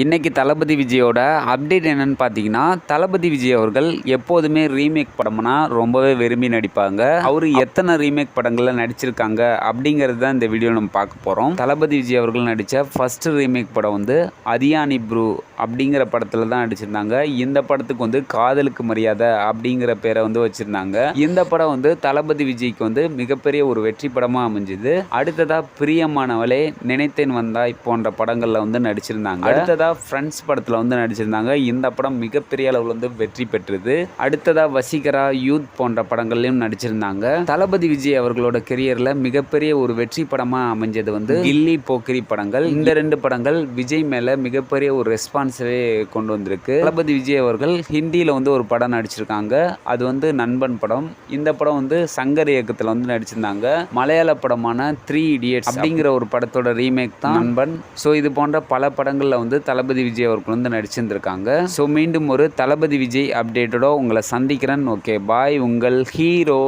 இன்றைக்கி தளபதி விஜயோட அப்டேட் என்னன்னு பார்த்தீங்கன்னா தளபதி விஜய் அவர்கள் எப்போதுமே ரீமேக் படம்னா ரொம்பவே விரும்பி நடிப்பாங்க. அவர் எத்தனை ரீமேக் படங்களில் நடிச்சிருக்காங்க அப்படிங்கிறது தான் இந்த வீடியோ நம்ம பார்க்க போகிறோம் தளபதி விஜய் அவர்கள் நடித்த ஃபர்ஸ்ட் ரீமேக் படம் வந்து அதியானி ப்ரூ அப்படிங்கிற படத்தில் தான் நடிச்சிருந்தாங்க. இந்த படத்துக்கு வந்து காதலுக்கு மரியாதை அப்படிங்கிற பேரை வந்து வச்சுருந்தாங்க. இந்த படம் வந்து தளபதி விஜய்க்கு வந்து மிகப்பெரிய ஒரு வெற்றி படமாக அமைஞ்சுது. அடுத்ததாக பிரியமானவளே நினைத்தேன் வந்தாய் போன்ற படங்களில் வந்து நடிச்சிருந்தாங்க. அடுத்ததாக அடுத்ததாக ஃப்ரெண்ட்ஸ் படத்தில் வந்து நடிச்சிருந்தாங்க. இந்த படம் மிகப்பெரிய அளவில் வந்து வெற்றி பெற்றது. அடுத்ததாக வசீகரா யூத் போன்ற படங்கள்லையும் நடிச்சிருந்தாங்க. தளபதி விஜய் அவர்களோட கெரியரில் மிகப்பெரிய ஒரு வெற்றி படமாக அமைஞ்சது வந்து கில்லி போக்கிரி படங்கள். இந்த ரெண்டு படங்கள் விஜய் மேலே மிகப்பெரிய ஒரு ரெஸ்பான்ஸவே கொண்டு வந்திருக்கு. தளபதி விஜய் அவர்கள் ஹிந்தியில் வந்து ஒரு படம் நடிச்சிருக்காங்க. அது வந்து நண்பன் படம். இந்த படம் வந்து சங்கர் இயக்கத்தில் வந்து நடிச்சிருந்தாங்க. மலையாள படமான த்ரீ இடியட்ஸ் அப்படிங்கிற ஒரு படத்தோட ரீமேக் தான். நண்பன். ஸோ இது போன்ற பல படங்களில் வந்து தளபதி விஜய் அவர்கள் வந்து நடிச்சிருந்திருக்காங்க. ஸோ மீண்டும் ஒரு தளபதி விஜய் அப்டேட்டடோ உங்களை சந்திக்கிறேன். ஓகே பாய் உங்கள் ஹீரோ.